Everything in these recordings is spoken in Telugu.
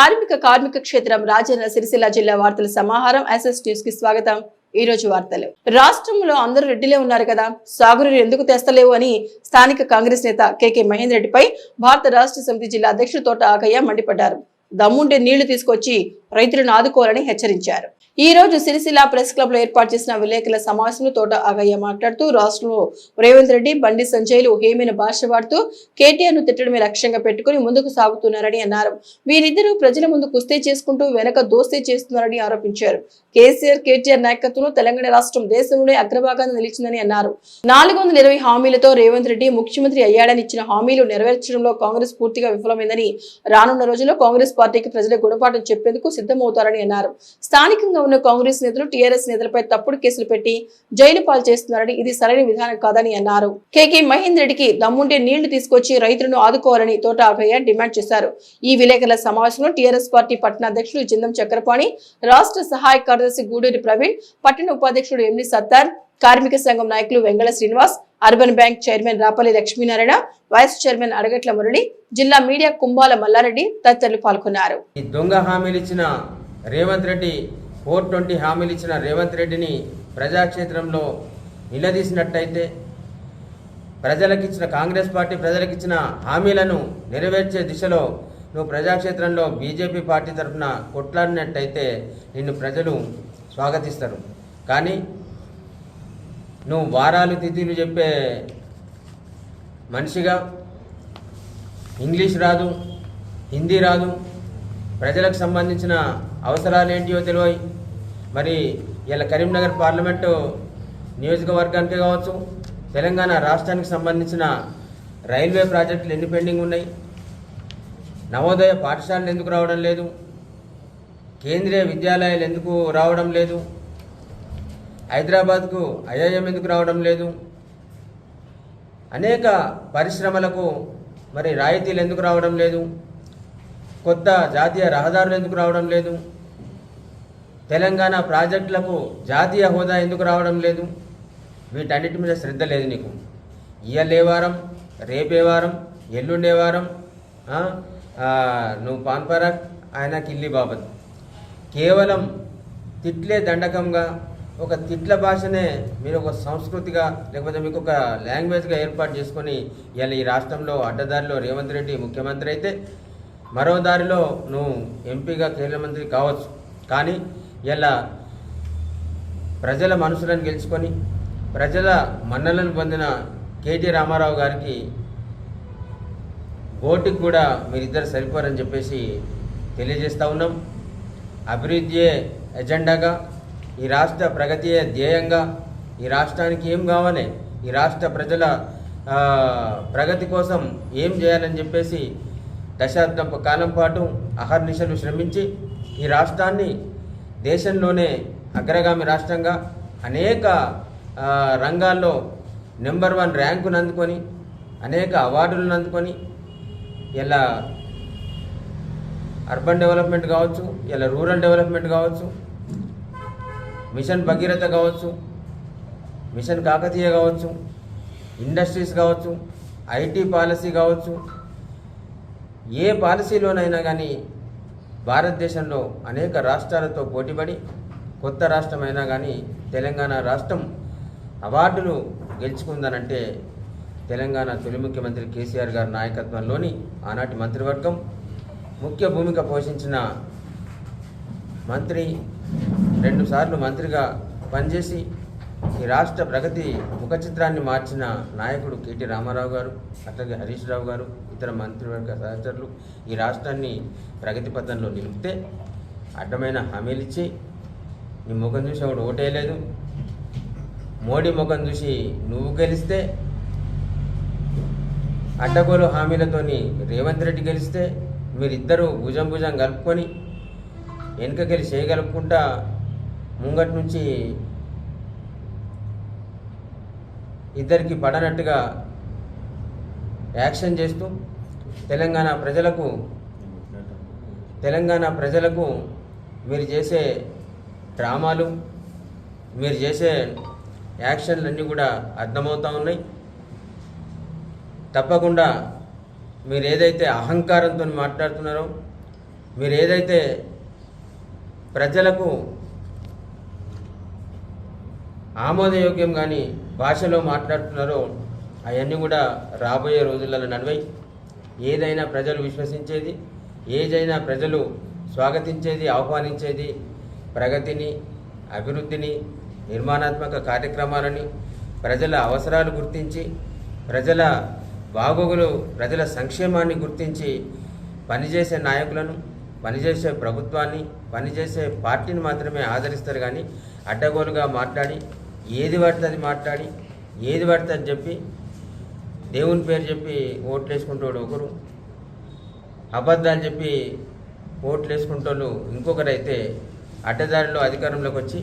కార్మిక కార్మిక క్షేత్రం రాజన్న సిరిసిల్ల జిల్లా వార్తల సమాహారం ఎస్ఎస్ న్యూస్కి స్వాగతం. ఈ రోజు వార్తలు. రాష్ట్రంలో అందరూ రెడ్డిలే ఉన్నారు కదా. సాగురు ఎందుకు తెస్తలేవు అని స్థానిక కాంగ్రెస్ నేత కేకే మహేందర్ రెడ్డిపై భారత రాష్ట్ర సమితి జిల్లా అధ్యక్షుడు తోట ఆగయ్య మండిపడ్డారు. దమ్ముంటే నీళ్ళు తీసుకొచ్చి రైతులను ఆదుకోవాలని హెచ్చరించారు. ఈ రోజు సిరిసిల్ల ప్రెస్ క్లబ్లో ఏర్పాటు చేసిన విలేకరుల సమావేశంలో తోట ఆగయ్య మాట్లాడుతూ రాష్ట్రంలో రేవంత్ రెడ్డి బండి సంజయ్లు హేమైన భాష వాడుతూ కేటీఆర్ను తిట్టడమే లక్ష్యంగా పెట్టుకుని ముందుకు సాగుతున్నారని అన్నారు. వీరిద్దరూ ప్రజల ముందు కుస్తీ చేసుకుంటూ వెనక దోస్తీ చేస్తున్నారని ఆరోపించారు. కేసీఆర్ కేటీఆర్ నాయకత్వంలో తెలంగాణ రాష్ట్రం దేశంలోనే అగ్రభాగాన్ని నిలిచిందని అన్నారు. నాలుగు వందల ఇరవై హామీలతో రేవంత్ రెడ్డి ముఖ్యమంత్రి అయ్యాడని ఇచ్చిన హామీలు నెరవేర్చడంలో కాంగ్రెస్ పూర్తిగా విఫలమైందని రానున్న రోజుల్లో కాంగ్రెస్ పార్టీకి ప్రజల గుణపాఠం చెప్పేందుకు సిద్ధమవుతారని అన్నారు. స్థానికంగా ఉన్న కాంగ్రెస్ నేతలు టీఆర్ఎస్ నేతలపై తప్పుడు కేసులు పెట్టి జైలు పాలు చేస్తున్నారని ఇది సరైన విధానం కాదని అన్నారు. కేకే మహేందర్ రెడ్డికి దమ్ముంటే నీళ్ళు తీసుకొచ్చి రైతులను ఆదుకోవాలని తోట అభయ డిమాండ్ చేశారు. ఈ విలేకరుల సమావేశంలో టీఆర్ఎస్ పార్టీ పట్టణ అధ్యక్షుడు జిందం చక్రపాణి రాష్ట్ర సహాయ కార్యదర్శి గూడూరి ప్రవీణ్ పట్టణ ఉపాధ్యక్షుడు ఎండి సత్తార్ కార్మిక సంఘం నాయకులు Vengala Srinivas urban bank chairman Rapalli Lakshminarayana vice chairman Adagatla Murali జిల్లా మీడియా కుంబాల మల్లారెడ్డి తదితరులు పాల్గొన్నారు. ఈ దొంగ హామీలు ఇచ్చిన రేవంత్ రెడ్డి ఫోర్ ట్వంటీ హామీలు ఇచ్చిన రేవంత్ రెడ్డిని ప్రజాక్షేత్రంలో నిలదీసినట్టయితే ప్రజలకు ఇచ్చిన కాంగ్రెస్ పార్టీ ప్రజలకు ఇచ్చిన హామీలను నెరవేర్చే దిశలో నువ్వు ప్రజాక్షేత్రంలో బీజేపీ పార్టీ తరఫున కొట్లాడినట్టయితే నిన్ను ప్రజలు స్వాగతిస్తారు. కానీ నువ్వు వారాలు తిథులు చెప్పే మనిషిగా ఇంగ్లీష్ రాదు హిందీ రాదు ప్రజలకు సంబంధించిన అవసరాలు ఏంటియో తెలియవు మరి ఇలా కరీంనగర్ పార్లమెంటు నియోజకవర్గానికి కావచ్చు తెలంగాణ రాష్ట్రానికి సంబంధించిన రైల్వే ప్రాజెక్టులు ఎన్ని పెండింగ్ ఉన్నాయి నవోదయ పాఠశాలలు ఎందుకు రావడం లేదు కేంద్రీయ విద్యాలయాలు ఎందుకు రావడం లేదు హైదరాబాద్కు ఐఐఎం ఎందుకు రావడం లేదు? అనేక పరిశ్రమలకు మరి రాయితీలు ఎందుకు రావడం లేదు? కొత్త జాతీయ రహదారులు ఎందుకు రావడం లేదు? తెలంగాణ ప్రాజెక్టులకు జాతీయ హోదా ఎందుకు రావడం లేదు? వీటన్నిటి మీద శ్రద్ధ లేదు నీకు. ఇయ్యలే వారం రేపే వారం ఎల్లుండే వారం నువ్వు పాన్పరాక్ ఆయన కిల్లి బాబత్ కేవలం తిట్లే దండకంగా ఒక తిట్ల భాషనే మీరు ఒక సంస్కృతిగా లేకపోతే మీకు ఒక లాంగ్వేజ్గా ఏర్పాటు చేసుకొని ఇలా ఈ రాష్ట్రంలో అడ్డదారిలో రేవంత్ రెడ్డి ముఖ్యమంత్రి అయితే మరో దారిలో నువ్వు ఎంపీగా కేంద్ర మంత్రి కావచ్చు. కానీ ఇలా ప్రజల మనసులను గెలుచుకొని ప్రజల మన్నలను పొందిన కేటీ రామారావు గారికి ఓటుకు కూడా మీరిద్దరు సరిపోరని చెప్పేసి తెలియజేస్తూ ఉన్నాం. అభివృద్ధియే ఎజెండాగా ఈ రాష్ట్ర ప్రగతియే ధ్యేయంగా ఈ రాష్ట్రానికి ఏం కావాలి ఈ రాష్ట్ర ప్రజల ప్రగతి కోసం ఏం చేయాలని చెప్పేసి దశాబ్దం కాలం పాటు అహర్నిశలు శ్రమించి ఈ రాష్ట్రాన్ని దేశంలోనే అగ్రగామి రాష్ట్రంగా అనేక రంగాల్లో నెంబర్ వన్ ర్యాంకును అందుకొని అనేక అవార్డులను అందుకొని ఇలా అర్బన్ డెవలప్మెంట్ కావచ్చు ఇలా రూరల్ డెవలప్మెంట్ కావచ్చు మిషన్ భగీరథ కావచ్చు మిషన్ కాకతీయ కావచ్చు ఇండస్ట్రీస్ కావచ్చు ఐటీ పాలసీ కావచ్చు ఏ పాలసీలోనైనా కానీ భారతదేశంలో అనేక రాష్ట్రాలతో పోటీపడి కొత్త రాష్ట్రమైనా కానీ తెలంగాణ రాష్ట్రం అవార్డులు గెలుచుకుందనంటే తెలంగాణ తొలి ముఖ్యమంత్రి కేసీఆర్ గారి నాయకత్వంలోని ఆనాటి మంత్రివర్గం ముఖ్య భూమిక పోషించిన మంత్రి రెండుసార్లు మంత్రిగా పనిచేసి ఈ రాష్ట్ర ప్రగతి ముఖ చిత్రాన్ని మార్చిన నాయకుడు కేటీ రామారావు గారు అట్లాగే హరీష్ రావు గారు ఇతర మంత్రివర్గ సహచరులు ఈ రాష్ట్రాన్ని ప్రగతి పథంలో నిలిపితే అడ్డమైన హామీలు ఇచ్చి నీ ముఖం చూసి ఒకడు ఓటేయలేదు. మోడీ ముఖం చూసి నువ్వు గెలిస్తే అడ్డగోలు హామీలతోని రేవంత్ రెడ్డి గెలిస్తే మీరిద్దరూ భుజం భుజం కలుపుకొని వెనుకకెళ్ళి చేయగలుపుకుంటా ముంగటి నుంచి ఇద్దరికి పడనట్టుగా యాక్షన్ చేస్తూ తెలంగాణ ప్రజలకు తెలంగాణ ప్రజలకు మీరు చేసే డ్రామాలు మీరు చేసే యాక్షన్లన్నీ కూడా అర్థమవుతూ ఉన్నాయి. తప్పకుండా మీరు ఏదైతే అహంకారంతో మాట్లాడుతున్నారో మీరు ఏదైతే ప్రజలకు ఆమోదయోగ్యం కానీ భాషలో మాట్లాడుతున్నారో అవన్నీ కూడా రాబోయే రోజులలో నడివై ఏదైనా ప్రజలు విశ్వసించేది ఏదైనా ప్రజలు స్వాగతించేది ఆహ్వానించేది ప్రగతిని అభివృద్ధిని నిర్మాణాత్మక కార్యక్రమాలని ప్రజల అవసరాలు గుర్తించి ప్రజల బాగోగులు ప్రజల సంక్షేమాన్ని గుర్తించి పనిచేసే నాయకులను పనిచేసే ప్రభుత్వాన్ని పనిచేసే పార్టీని మాత్రమే ఆదరిస్తారు కానీ అడ్డగోలుగా మాట్లాడి ఏది పడితే అది మాట్లాడి ఏది పడితే అని చెప్పి దేవుని పేరు చెప్పి ఓట్లు వేసుకుంటాడు ఒకరు. అబద్ధాలు చెప్పి ఓట్లు వేసుకుంటోళ్ళు ఇంకొకరైతే అడ్డదారిలో అధికారంలోకి వచ్చి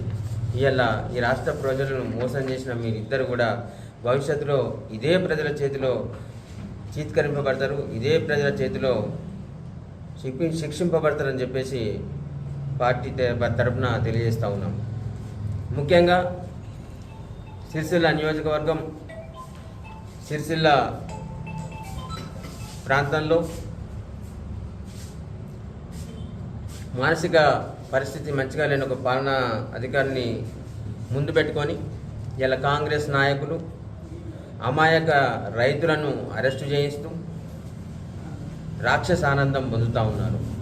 ఇవాళ ఈ రాష్ట్ర ప్రజలను మోసం చేసిన మీరిద్దరు కూడా భవిష్యత్తులో ఇదే ప్రజల చేతిలో చీత్కరింపబడతారు. ఇదే ప్రజల చేతిలో శిక్షి శిక్షింపబడతారని చెప్పేసి పార్టీ తరఫున తరపున తెలియజేస్తూ ఉన్నాం. ముఖ్యంగా సిరిసిల్ల నియోజకవర్గం సిరిసిల్ల ప్రాంతంలో మానసిక పరిస్థితి మంచిగా లేని ఒక పాలనా అధికారిని ముందు పెట్టుకొని ఇలా కాంగ్రెస్ నాయకులు అమాయక రైతులను అరెస్టు చేయిస్తూ రాక్షస ఆనందం పొందుతూ ఉన్నారు.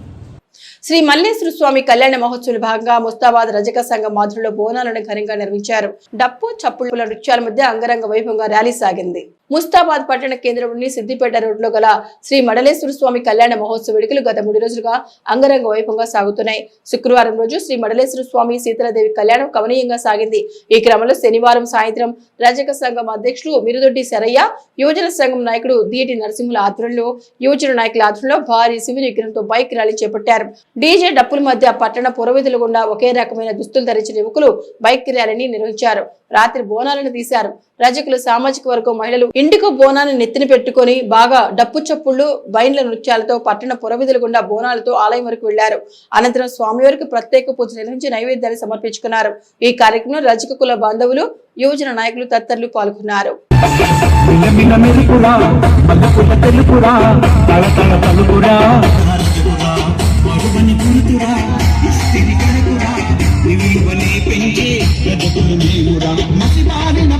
శ్రీ మల్లేశ్వర స్వామి కళ్యాణ మహోత్సవం భాగంగా ముస్తాబాద్ రజక సంఘ మాధురిలో బోనాలను ఘనంగా నిర్వహించారు. డప్పు చప్పుల నృత్యాల మధ్య అంగరంగ వైభవంగా ర్యాలీ సాగింది. ముస్తాబాద్ పట్టణ కేంద్రంలోని సిద్దిపేట రోడ్లో గల శ్రీ మడలేశ్వర స్వామి కళ్యాణ మహోత్సవ వేడుకలు గత మూడు రోజులుగా అంగరంగ వైభవంగా సాగుతున్నాయి. శుక్రవారం రోజు శ్రీ మడలేశ్వర స్వామి సీతలదేవి కళ్యాణం కమనీయంగా సాగింది. ఈ క్రమంలో శనివారం సాయంత్రం రజక సంఘం అధ్యక్షులు మిరుదొడ్డి శరయ్య యువజన సంఘం నాయకుడు దీటి నరసింహుల ఆధ్వర్యంలో యువజన నాయకుల ఆధ్వర్యంలో భారీ శివ విగ్రహంతో బైక్ ర్యాలీ చేపట్టారు. డీజే డప్పుల మధ్య పట్టణ పురవీధుల గుండా ఒకే రకమైన దుస్తులు ధరించిన యువకులు బైక్ ర్యాలీని నిర్వహించారు. రాత్రి బోనాలను తీశారు. రజకులు సామాజిక వర్గం మహిళలు ఇంటికి బోనాన్ని నెత్తిన పెట్టుకొని బాగా డప్పు చప్పుళ్ళు బైన్ల నృత్యాలతో పట్టణ పురవీధుల గుండా బోనాలతో ఆలయం వరకు వెళ్ళారు. అనంతరం స్వామివారికి ప్రత్యేక పూజ నిర్వహించి నైవేద్యాన్ని సమర్పించుకున్నారు. ఈ కార్యక్రమంలో రజక కుల బాంధవులు యువజన నాయకులు తదితరులు పాల్గొన్నారు. తెలుపురా తల తల తలుపురా రజకులు నీవురా మసిమారిన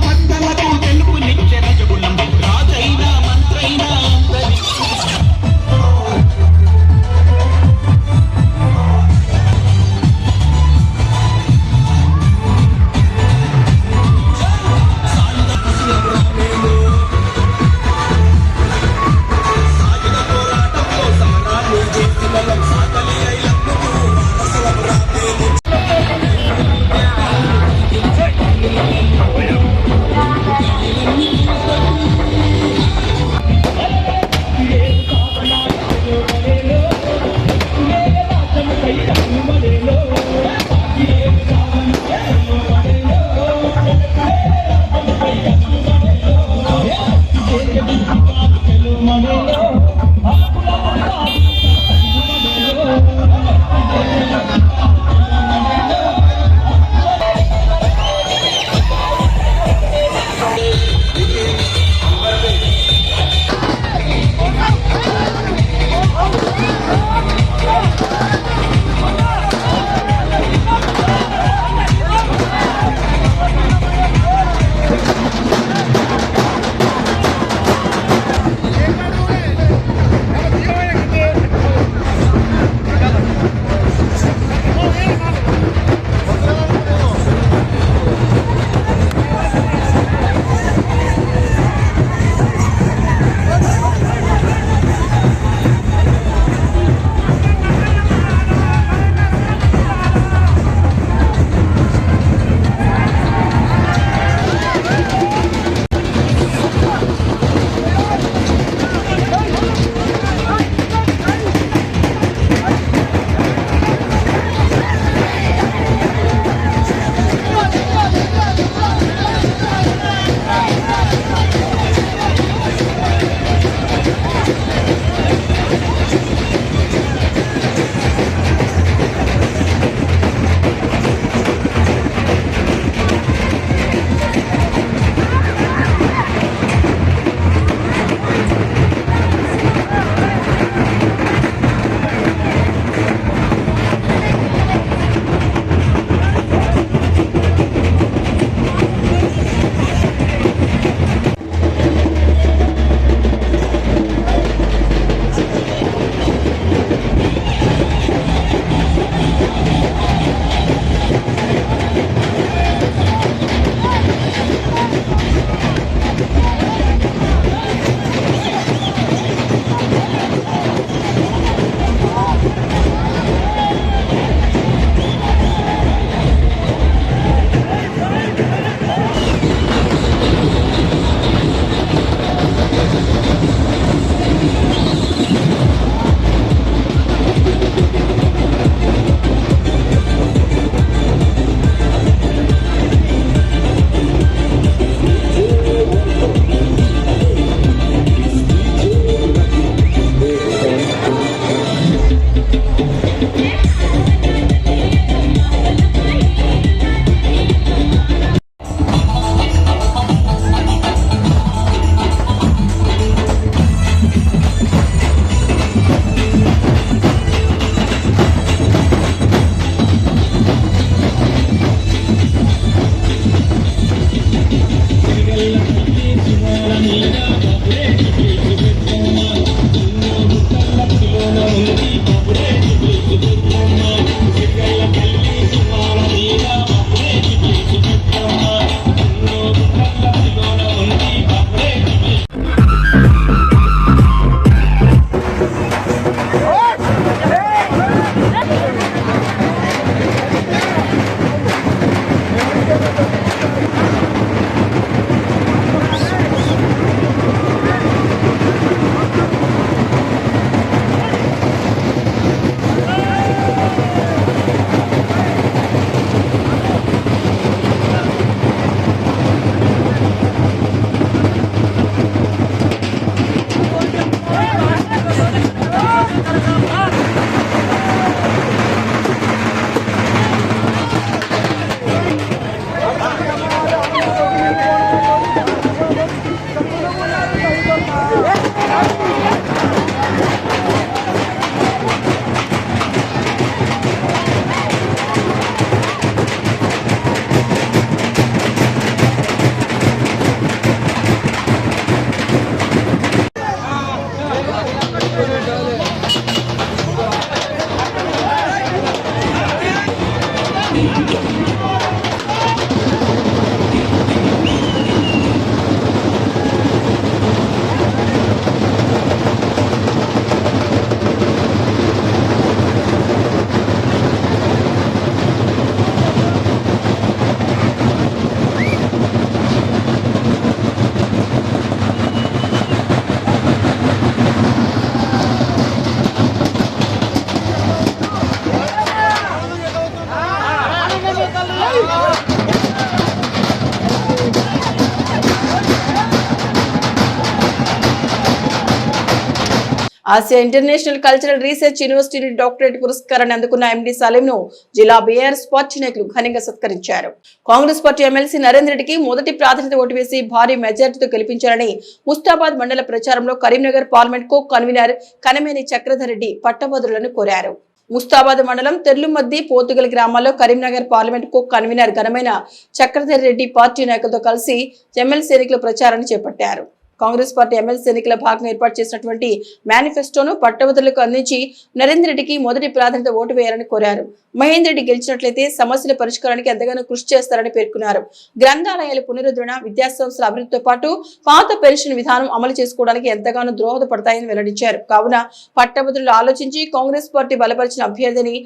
Asia international cultural research university doctorate పురస్కారాన్ని అందుకున్న ఎండి సలీంను జిల్లా బీఆర్ఎస్ పార్టీ నాయకులు ఘనంగా సత్కరించారు. కాంగ్రెస్ పార్టీ ఎమ్మెల్సీ నరేందర్ రెడ్డికి మొదటి ప్రాధాన్యత ఓటు వేసి భారీ మెజార్టీతో గెలిపించారని ముస్తాబాద్ మండల ప్రచారంలో Karimnagar parliament co convener Kanameni Chakradhar Reddy పట్టభద్రులను కోరారు. ముస్తాబాద్ మండలం తెర్లుమద్ది పోతుగల్ గ్రామాల్లో కరీంనగర్ పార్లమెంట్కు కన్వీనర్ ఘనమైన చక్రధర్ రెడ్డి పార్టీ నాయకులతో కలిసి ఎమ్మెల్సీ ఎన్నికల ప్రచారాన్ని చేపట్టారు. కాంగ్రెస్ పార్టీ ఎమ్మెల్సీ ఎన్నికల భాగంగా ఏర్పాటు చేసినటువంటి మేనిఫెస్టోను పట్టభద్రులకు అందించి నరేందర్ రెడ్డికి మొదటి ప్రాధాన్యత ఓటు వేయాలని కోరారు. మహేందర్ రెడ్డి గెలిచినట్లయితే సమస్యల పరిష్కారానికి ఎంతగానో కృషి చేస్తారని పేర్కొన్నారు. గ్రంథాలయాల పునరుద్ధరణ విద్యాసంస్థల అభివృద్ధితో పాటు పాత పెన్షన్ విధానం అమలు చేసుకోవడానికి ఎంతగానో దోహదపడతాయని వెల్లడించారు. కావున పట్టభద్రులు ఆలోచించి కాంగ్రెస్ పార్టీ బలపరిచిన అభ్యర్థిని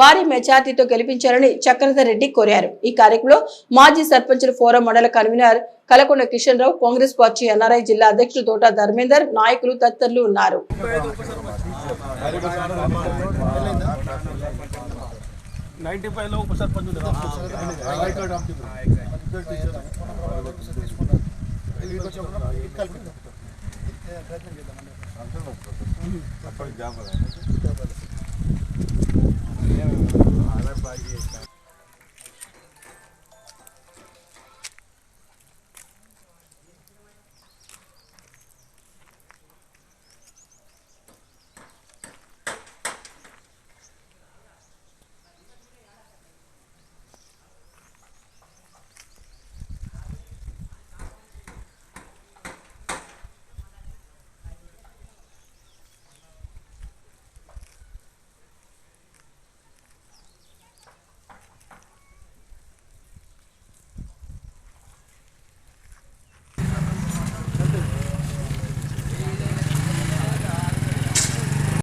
భారీ మెజార్టీతో గెలిపించారని చక్రధర్ రెడ్డి కోరారు. ఈ కార్యక్రమంలో మాజీ సర్పంచుల ఫోరం మండల convener Kalakonda Kishan Rao Congress party NRI జిల్లా అధ్యక్షుడు తోట ధర్మేందర్ నాయకులు తదితరులు ఉన్నారు నైన్టీ ఉప సర్పంచ్.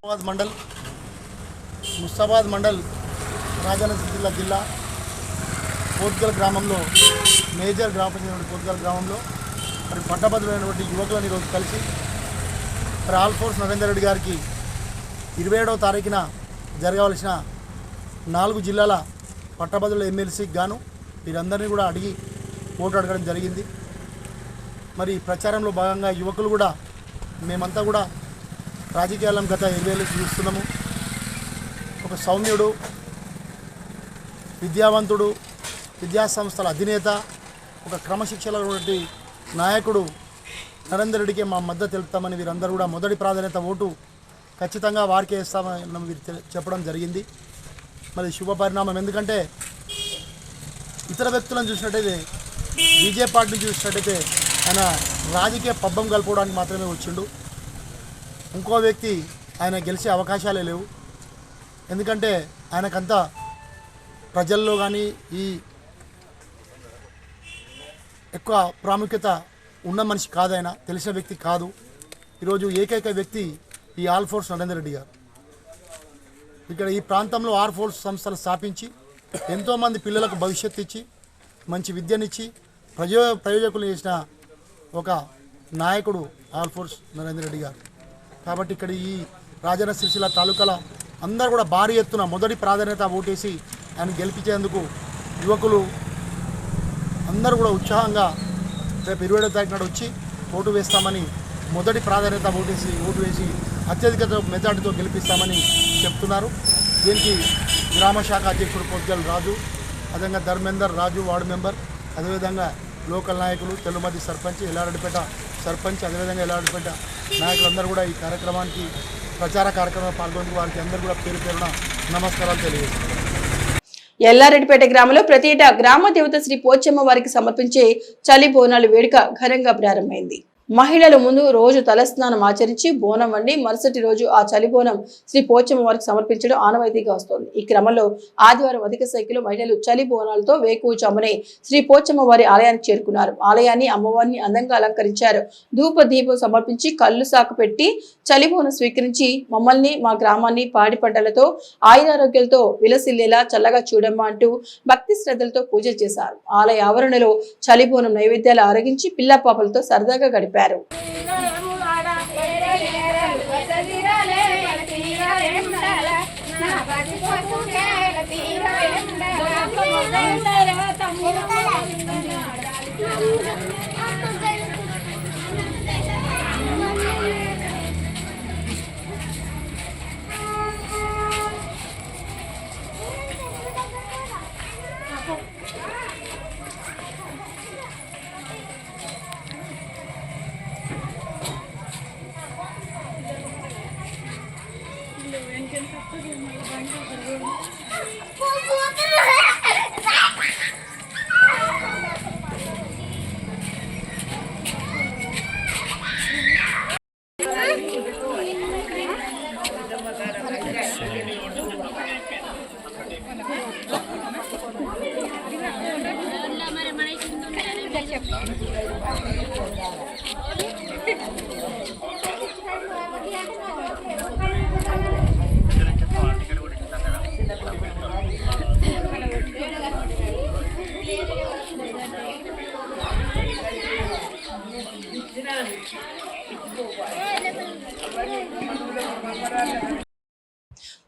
ముస్తాబాద్ మండల్ ముస్తాబాద్ మండల్ రాజానగర్ జిల్లా జిల్లా పోర్తుగల్ గ్రామంలో మేజర్ గ్రామ పంచాయతీ పోర్తుగల్ గ్రామంలో మరి పట్టభద్రులైనటువంటి యువకులను ఈరోజు కలిసి మరి ఆల్ఫోర్స్ నరేందర్ రెడ్డి గారికి ఇరవై ఏడవ తారీఖున జరగవలసిన నాలుగు జిల్లాల పట్టభద్రుల ఎమ్మెల్సీకి గాను వీరందరినీ కూడా అడిగి ఓటు అడగడం జరిగింది. మరి ప్రచారంలో భాగంగా యువకులు కూడా మేమంతా కూడా రాజకీయాలను గత ఇరవై చూస్తున్నాము. ఒక సౌమ్యుడు విద్యావంతుడు విద్యా సంస్థల అధినేత ఒక క్రమశిక్షణ నాయకుడు నరేందర్ రెడ్డికి మా మద్దతు తెలుపుతామని వీరందరూ కూడా మొదటి ప్రాధాన్యత ఓటు ఖచ్చితంగా వారికే ఇస్తామని వీరు చెప్పడం జరిగింది. మరి శుభ పరిణామం ఎందుకంటే ఇతర వ్యక్తులను చూసినట్టయితే బీజేపీ పార్టీని చూసినట్టయితే ఆయన రాజకీయ పబ్బం కలుపుకోవడానికి మాత్రమే వచ్చిండు. ఇంకో వ్యక్తి ఆయన గెలిచే అవకాశాలే లేవు. ఎందుకంటే ఆయనకంతా ప్రజల్లో కానీ ఈ ఎక్కువ ప్రాముఖ్యత ఉన్న మనిషి కాదు ఆయన తెలిసిన వ్యక్తి కాదు. ఈరోజు ఏకైక వ్యక్తి ఈ ఆల్ ఫోర్స్ నరేందర్ రెడ్డి గారు. ఇక్కడ ఈ ప్రాంతంలో ఆర్ ఫోర్స్ సంస్థలు స్థాపించి ఎంతోమంది పిల్లలకు భవిష్యత్తు ఇచ్చి మంచి విద్యనిచ్చి ప్రజో ప్రయోజకులు చేసిన ఒక నాయకుడు ఆల్ ఫోర్స్ నరేందర్ రెడ్డి గారు. కాబట్టి ఇక్కడ ఈ రాజన్న సిరిసిల్ల తాలూకాల అందరూ కూడా భారీ ఎత్తున మొదటి ప్రాధాన్యత ఓటేసి ఆయన గెలిపించేందుకు యువకులు అందరూ కూడా ఉత్సాహంగా రేపు ఇరవై ఏడో తారీఖు నాడు వచ్చి ఓటు వేస్తామని మొదటి ప్రాధాన్యత ఓటేసి ఓటు వేసి అత్యధిక మెజార్టీతో గెలిపిస్తామని చెప్తున్నారు. దీనికి గ్రామ శాఖ అధ్యక్షుడు పొద్దుల రాజు అదేవిధంగా ధర్మేందర్ రాజు వార్డు మెంబర్ అదేవిధంగా లోకల్ నాయకులు తెల్లమది సర్పంచ్ ఎల్లారెడ్డిపేట సర్పంచ్ అదేవిధంగా ఎల్లారెడ్డిపేట నాయకులందరూ కూడా ఈ కార్యక్రమానికి ప్రచార కార్యక్రమంలో పాల్గొని వారికి అందరూ కూడా పేరు పేరున నమస్కారాలు తెలియజేస్తున్నారు. ఎల్లారెడ్డిపేట గ్రామంలో ప్రతి ఏటా గ్రామ దేవత శ్రీ పోచమ్మ వారికి సమర్పించే చలి బోనాలు వేడుక ఘనంగా ప్రారంభమైంది. మహిళలు ముందు రోజు తలస్నానం ఆచరించి బోనం వండి మరుసటి రోజు ఆ చలి బోనం శ్రీ పోచమ్మ వారికి సమర్పించడం ఆనవాయితీగా వస్తోంది. ఈ క్రమంలో ఆదివారం అధిక సంఖ్యలో మహిళలు చలి బోనాలతో వేకువచామునే శ్రీ పోచమ్మ వారి ఆలయానికి చేరుకున్నారు. ఆలయాన్ని అమ్మవారిని అందంగా అలంకరించారు. ధూప దీపం సమర్పించి కళ్ళు సాకు పెట్టి చలిమోను స్వీకరించి మమ్మల్ని మా గ్రామాన్ని పాడి పంటలతో ఆయురారోగ్యాలతో విలసిల్లేలా చల్లగా చూడమ్మా అంటూ భక్తి శ్రద్ధలతో పూజలు చేశారు. ఆలయ ఆవరణలో చలిబోనం నైవేద్యాలు ఆరగించి పిల్ల పాపలతో సరదాగా గడిపారు.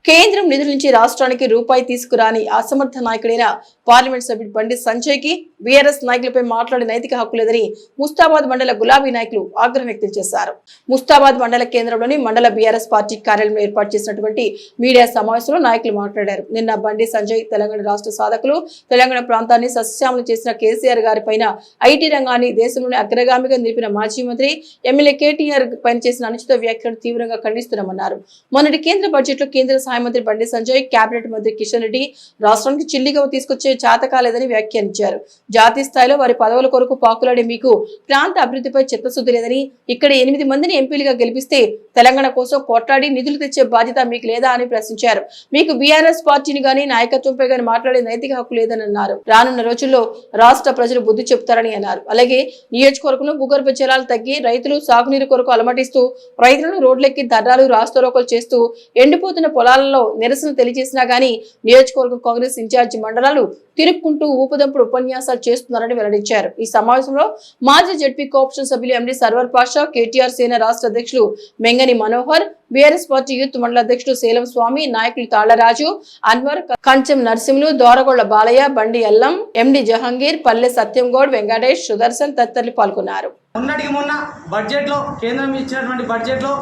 కేంద్రం నిధుల నుంచి రాష్ట్రానికి రూపాయి తీసుకురాని అసమర్థ నాయకుడైన పార్లమెంట్ సభ్యుడు బండి సంజయ్కి బీఆర్ఎస్ నాయకులపై మాట్లాడే నైతిక హక్కు లేదని ముస్తాబాద్ మండల గులాబీ నాయకులు ఆగ్రహం వ్యక్తం చేశారు. ముస్తాబాద్ మండల కేంద్రంలోని మండల బీఆర్ఎస్ పార్టీ కార్యాలయంలో ఏర్పాటు చేసినటువంటి మీడియా సమావేశంలో నాయకులు మాట్లాడారు. నిన్న బండి సంజయ్ తెలంగాణ రాష్ట్ర సాధకులు తెలంగాణ ప్రాంతాన్ని సస్యశ్యామలం చేసిన కేసీఆర్ గారి పైన ఐటీ రంగాన్ని దేశంలోని అగ్రగామిగా నిలిపిన మాజీ మంత్రి ఎమ్మెల్యే కేటీఆర్ పనిచేసిన అనుచిత వ్యాఖ్యలను తీవ్రంగా ఖండిస్తున్నామన్నారు. మొన్నటి కేంద్ర బడ్జెట్ కేంద్ర సహాయ మంత్రి బండి సంజయ్ కేబినెట్ మంత్రి కిషన్ రెడ్డి రాష్ట్రానికి చిల్లిగా తీసుకొచ్చే చేత కాలేదని వ్యాఖ్యానించారు. జాతీయ స్థాయిలో వారి పదవుల కొరకు పాకులాడే మీకు ప్రాంత అభివృద్ధిపై చిత్తశుద్ధి లేదని ఇక్కడ ఎనిమిది మందిని ఎంపీలుగా గెలిపిస్తే తెలంగాణ కోసం కొట్లాడి నిధులు తెచ్చే బాధ్యత మీకు లేదా అని ప్రశ్నించారు. మీకు బీఆర్ఎస్ పార్టీని గాని నాయకత్వంపై గాని మాట్లాడే నైతిక హక్కు లేదని అన్నారు. రానున్న రోజుల్లో రాష్ట్ర ప్రజలు బుద్ధి చెప్తారని అన్నారు. అలాగే నియోజకవర్గంలో భూగర్భ జలాలు తగ్గి రైతులు సాగునీరు కొరకు అలమటిస్తూ రైతులను రోడ్లెక్కి ధర్నాలు రాస్తారోకలు చేస్తూ ఎండిపోతున్న పొలాలలో నిరసన తెలియజేసినా గానీ నియోజకవర్గం కాంగ్రెస్ ఇన్ఛార్జి మండలాలు తిరుక్కుంటూ ఊపదంపుడు ఉపన్యాసాలు చేస్తున్నారని వెల్లడించారు. ఈ సమావేశంలో మాజీ జడ్పీ కోఆప్షన్ సభ్యులు MD server Pasha KTR Sena రాష్ట్ర అధ్యక్షులు Mengani Manohar BRS party youth మండల అధ్యక్షుడు సేలం స్వామి నాయకులు తాళ్ళరాజు అన్వర్ కంచెం నరసింహులు దోరగొళ్ళ బాలయ్య బండి అల్లం ఎండి జహంగీర్ పల్లె సత్యం గౌడ్ వెంకటేష్ సుదర్శన్ తదితరులు పాల్గొన్నారు. మొన్నటికి మొన్న బడ్జెట్లో కేంద్రం ఇచ్చినటువంటి బడ్జెట్లో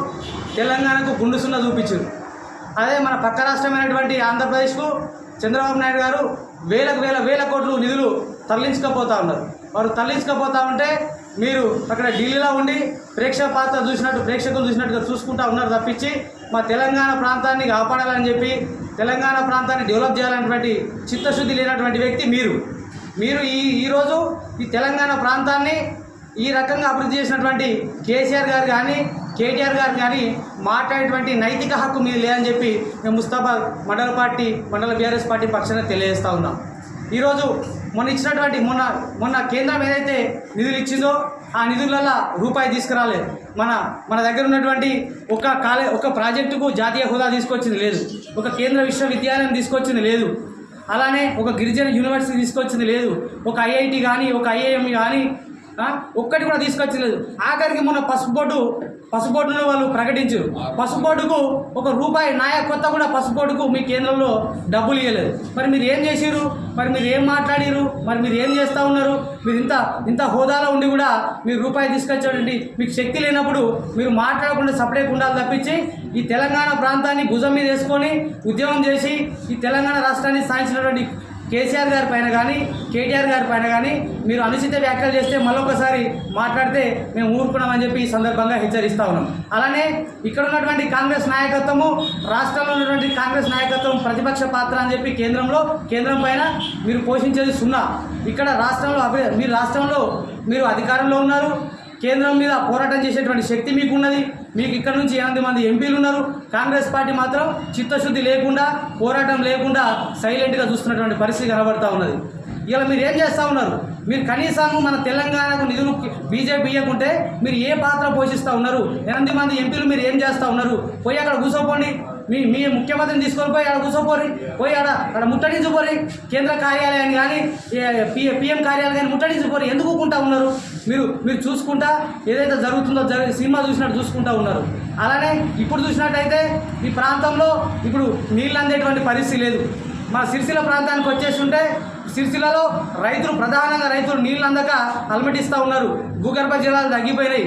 తెలంగాణకు గుండు చూపించారు. అదే మన పక్క రాష్ట్రమైనటువంటి ఆంధ్రప్రదేశ్కు చంద్రబాబు నాయుడు గారు వేలకు వేల వేల కోట్లు నిధులు తరలించకపోతా ఉన్నారు. వారు తరలించకపోతా ఉంటే మీరు అక్కడ ఢిల్లీలో ఉండి ప్రేక్షక పాత్ర చూసినట్టు ప్రేక్షకులు చూసినట్టుగా చూసుకుంటా ఉన్నారు తప్పించి మా తెలంగాణ ప్రాంతాన్ని కాపాడాలని చెప్పి తెలంగాణ ప్రాంతాన్ని డెవలప్ చేయాలన్నటువంటి చిత్తశుద్ధి లేనటువంటి వ్యక్తి మీరు. మీరు ఈ ఈరోజు ఈ తెలంగాణ ప్రాంతాన్ని ఈ రకంగా అభివృద్ధి చేసినటువంటి కేసీఆర్ గారు కానీ కేటీఆర్ గారు కానీ మాట్లాడేటువంటి నైతిక హక్కు మీరు లేదని చెప్పి మేము ముస్తాబాద్ మండల పార్టీ మండల బీఆర్ఎస్ పార్టీ పక్షాన తెలియజేస్తూ ఉన్నాం. ఈరోజు మొన్న ఇచ్చినటువంటి మొన్న మొన్న కేంద్రం ఏదైతే నిధులు ఇచ్చిందో ఆ నిధులలో రూపాయి తీసుకురాలేదు. మన మన దగ్గర ఉన్నటువంటి ఒక కాలే ఒక ప్రాజెక్టుకు జాతీయ హోదా తీసుకొచ్చింది లేదు. ఒక కేంద్ర విశ్వవిద్యాలయం తీసుకొచ్చింది లేదు. అలానే ఒక గిరిజన యూనివర్సిటీ తీసుకొచ్చింది లేదు. ఒక ఐఐటి కానీ ఒక ఐఐఎం కానీ ఒక్కటి కూడా తీసుకొచ్చలేదు. ఆఖరికి మొన్న పసుపు బోర్డు పసుపు బోర్డును వాళ్ళు ప్రకటించారు పసుపు బోర్డుకు ఒక రూపాయి నాయ కొత్త కూడా పసుపు బోర్డుకు మీ కేంద్రంలో డబ్బులు ఇవ్వలేదు మరి మీరు ఏం చేసిరు మరి మీరు ఏం మాట్లాడిరు మరి మీరు ఏం చేస్తూ ఉన్నారు? మీరు ఇంత ఇంత హోదాలో ఉండి కూడా మీరు రూపాయి తీసుకొచ్చాడండి. మీకు శక్తి లేనప్పుడు మీరు మాట్లాడకుండా సపరేట్ ఉండాలి తప్పించి ఈ తెలంగాణ ప్రాంతాన్ని భుజం మీద వేసుకొని ఉద్యమం చేసి ఈ తెలంగాణ రాష్ట్రాన్ని సాధించినటువంటి కేసీఆర్ గారి పైన కానీ కేటీఆర్ గారి పైన కానీ మీరు అనుచిత వ్యాఖ్యలు చేస్తే మరొకసారి మాట్లాడితే మేము ఊరుకున్నామని చెప్పి ఈ సందర్భంగా హెచ్చరిస్తా ఉన్నాం. అలానే ఇక్కడ ఉన్నటువంటి కాంగ్రెస్ నాయకత్వము రాష్ట్రంలో ఉన్నటువంటి కాంగ్రెస్ నాయకత్వం ప్రతిపక్ష పాత్ర అని చెప్పి కేంద్రంలో కేంద్రం పైన మీరు పోషించేది సున్నా. ఇక్కడ రాష్ట్రంలో అభి- మీరు రాష్ట్రంలో మీరు అధికారంలో ఉన్నారు కేంద్రం మీద పోరాటం చేసేటువంటి శక్తి మీకు ఉన్నది మీకు ఇక్కడ నుంచి ఎనిమిది మంది ఎంపీలు ఉన్నారు. కాంగ్రెస్ పార్టీ మాత్రం చిత్తశుద్ధి లేకుండా పోరాటం లేకుండా సైలెంట్గా చూస్తున్నటువంటి పరిస్థితి కనబడుతూ ఉన్నది. ఇలా మీరు ఏం చేస్తూ ఉన్నారు? మీరు కనీసం మన తెలంగాణకు నిధులు బీజేపీ ఇవ్వకుంటే మీరు ఏ పాత్ర పోషిస్తూ ఉన్నారు? ఎనిమిది మంది ఎంపీలు మీరు ఏం చేస్తూ ఉన్నారు? పోయి అక్కడ కూర్చోపోండి మీ మీ ముఖ్యమంత్రిని తీసుకొని పోయి ఆడ కూర్చోపోరి పోయి ఆడ అక్కడ ముట్టడించుకోరి కేంద్ర కార్యాలయాన్ని కానీ పిఎం కార్యాలయం కానీ ముట్టడించుకోరి ఎందుకు ఊరుకుంటా ఉన్నారు? మీరు మీరు చూసుకుంటా ఏదైతే జరుగుతుందో జరి సినిమా చూసినట్టు చూసుకుంటా ఉన్నారు. అలానే ఇప్పుడు చూసినట్టయితే ఈ ప్రాంతంలో ఇప్పుడు నీళ్ళు అందేటువంటి పరిస్థితి లేదు. మా సిరిసిల్ల ప్రాంతానికి వచ్చేసి ఉంటే సిరిసిల్లలో రైతులు ప్రధానంగా రైతులు నీళ్ళు అందక అలమటిస్తూ ఉన్నారు. భూగర్భ జలాలు తగ్గిపోయినాయి.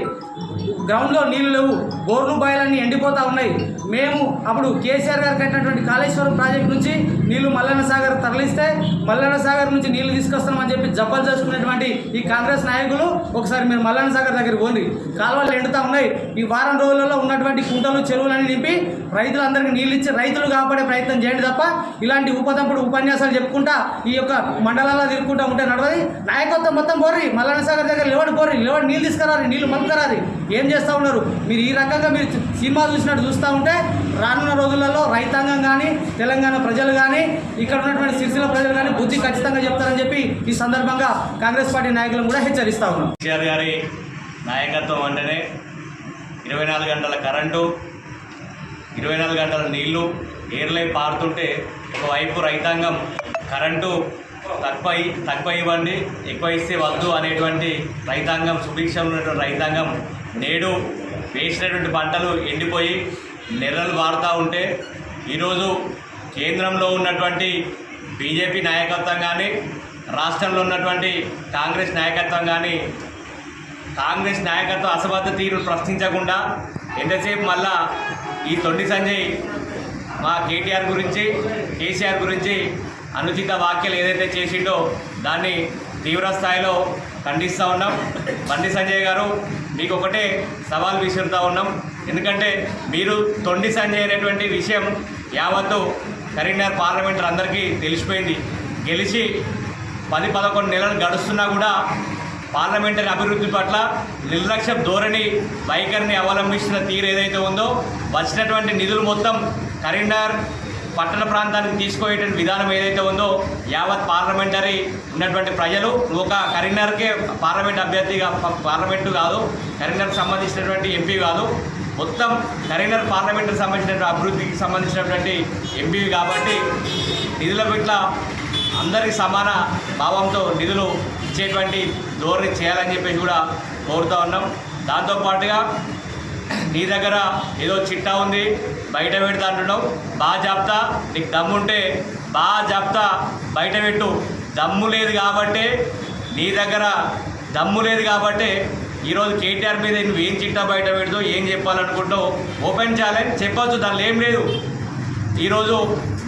గ్రౌండ్లో నీళ్ళు లేవు. బోర్లు బాయిలన్నీ ఎండిపోతూ ఉన్నాయి. మేము అప్పుడు కేసీఆర్ గారు కట్టినటువంటి కాళేశ్వరం ప్రాజెక్ట్ నుంచి నీళ్ళు మల్లన్న సాగర్ తరలిస్తే మల్లన్న సాగర్ నుంచి నీళ్ళు తీసుకొస్తామని చెప్పి జబ్బలు చేసుకున్నటువంటి ఈ కాంగ్రెస్ నాయకులు ఒకసారి మీరు మల్లన్న సాగర్ దగ్గర పోండి. కాలువలు ఎండుతూ ఉన్నాయి. ఈ వారం రోజులలో ఉన్నటువంటి కుంటలు చెరువులన్నీ నింపి రైతులందరికీ నీళ్ళు ఇచ్చి రైతులు కాపాడే ప్రయత్నం చేయండి తప్ప ఇలాంటి ఉపదంపుడు ఉపన్యాసాలు చెప్పుకుంటా ఈ యొక్క మండలాల్లో తిరుగుకుంటా ఉంటే నడవది. నాయకత్వం మొత్తం పోర్రి. మల్లన్న సాగర్ దగ్గర లేవడు పోర్రి. లేవడు నీళ్ళు తీసుకురారు. నీళ్ళు మలుపుకరారి ఏం చేస్తూ ఉన్నారు? మీరు ఈ రకంగా మీరు సినిమా చూసినట్టు చూస్తూ ఉంటే రానున్న రోజులలో రైతాంగం కానీ తెలంగాణ ప్రజలు కానీ ఇక్కడ ఉన్నటువంటి సిరిసిల్ల ప్రజలు కానీ బుద్ధి ఖచ్చితంగా చెప్తారని చెప్పి ఈ సందర్భంగా కాంగ్రెస్ పార్టీ నాయకులను కూడా హెచ్చరిస్తా ఉన్నాం. కేసీఆర్ గారి నాయకత్వం అంటేనే ఇరవై నాలుగు గంటల కరెంటు ఇరవై నాలుగు గంటల నీళ్ళు ఏర్లై పారుతుంటే ఒకవైపు రైతాంగం కరెంటు తక్కువ తక్కువ ఇవ్వండి ఎక్కువ ఇస్తే వద్దు అనేటువంటి రైతాంగం సుభిక్షం ఉన్నటువంటి రైతాంగం నేడు వేసినటువంటి పంటలు ఎండిపోయి నెర్రలు వారుతూ ఉంటే ఈరోజు కేంద్రంలో ఉన్నటువంటి బీజేపీ నాయకత్వం కానీ రాష్ట్రంలో ఉన్నటువంటి కాంగ్రెస్ నాయకత్వం కానీ కాంగ్రెస్ నాయకత్వం అసబద్ధ తీరు ప్రశ్నించకుండా ఎంతసేపు మళ్ళా ఈ తొండి సంజయ్ మా కేటీఆర్ గురించి కేసీఆర్ గురించి అనుచిత వ్యాఖ్యలు ఏదైతే చేసిండో దాన్ని తీవ్ర స్థాయిలో ఖండిస్తూ ఉన్నాం. బండి సంజయ్ గారు మీకు ఒకటే సవాల్ విసురుతూ ఉన్నాం. ఎందుకంటే మీరు తొండి సంజయ్ అనేటువంటి విషయం యావత్తు కరీంనగర్ పార్లమెంటర్ అందరికీ తెలిసిపోయింది. గెలిచి పది పదకొండు నెలలు గడుస్తున్నా కూడా పార్లమెంటరీ అభివృద్ధి పట్ల నిర్లక్ష్య ధోరణి వైఖరిని అవలంబిస్తున్న తీరు ఏదైతే ఉందో వచ్చినటువంటి నిధులు మొత్తం కరీంనగర్ పట్టణ ప్రాంతానికి తీసుకుపోయేటువంటి విధానం ఏదైతే ఉందో యావత్ పార్లమెంటరీ ఉన్నటువంటి ప్రజలు ఒక కరీంనగర్కే పార్లమెంట్ అభ్యర్థిగా పార్లమెంటు కాదు కరీంనగర్కి సంబంధించినటువంటి ఎంపీ కాదు మొత్తం కరీంనగర్ పార్లమెంటుకి సంబంధించినటువంటి అభివృద్ధికి సంబంధించినటువంటి ఎంపీ కాబట్టి నిధుల పట్ల అందరికీ సమాన భావంతో నిధులు ఇచ్చేటువంటి ధోరణి చేయాలని చెప్పేసి కూడా కోరుతూ ఉన్నాం. దాంతోపాటుగా నీ దగ్గర ఏదో చిట్టా ఉంది బయట పెడతా అంటున్నావు. బాగా చెప్తా నీకు దమ్ముంటే బాగా చెప్తా బయట పెట్టు. దమ్ము లేదు కాబట్టే నీ దగ్గర దమ్ము లేదు కాబట్టే ఈరోజు కేటీఆర్ మీద నువ్వు ఏం చిట్టా బయట పెడతావు ఏం చెప్పాలనుకుంటావు ఓపెన్ ఛాలెంజ్ చెప్పొచ్చు దానిలో ఏం లేదు. ఈరోజు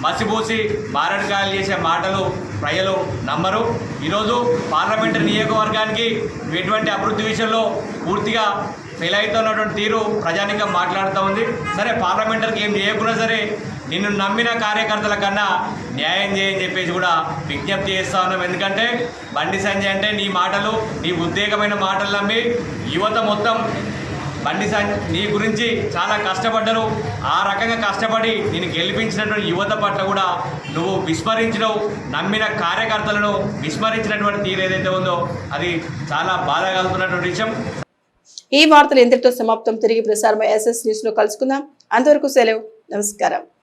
మసిపూసి మారడికాయలు చేసే మాటలు ప్రజలు నమ్మరు. ఈరోజు పార్లమెంటరీ నియోజకవర్గానికి ఎటువంటి అభివృద్ధి విషయంలో పూర్తిగా ఫెయిల్ అవుతున్నటువంటి తీరు ప్రజానికం మాట్లాడుతూ ఉంది. సరే పార్లమెంటరీకి ఏం చేయకున్నా సరే నిన్ను నమ్మిన కార్యకర్తల కన్నా న్యాయం చేయని చెప్పేసి కూడా విజ్ఞప్తి చేస్తా ఉన్నాం. ఎందుకంటే బండి సంజయ్ అంటే నీ మాటలు నీ ఉద్వేగమైన మాటలు నమ్మి యువత మొత్తం బండి నీ గురించి చాలా కష్టపడ్డరు. ఆ రకంగా కష్టపడి నేను గెలిపించినటువంటి యువత పట్ల కూడా నువ్వు విస్మరించడం నమ్మిన కార్యకర్తలను విస్మరించినటువంటి తీరు ఏదైతే ఉందో అది చాలా బాధ కలుగుతున్నటువంటి విషయం. ఈ వార్తలు ఇంతటితో సమాప్తం. తిరిగి ప్రసారం ఎస్ఎస్ న్యూస్లో కలుసుకుందాం. అంతవరకు సెలవు. నమస్కారం.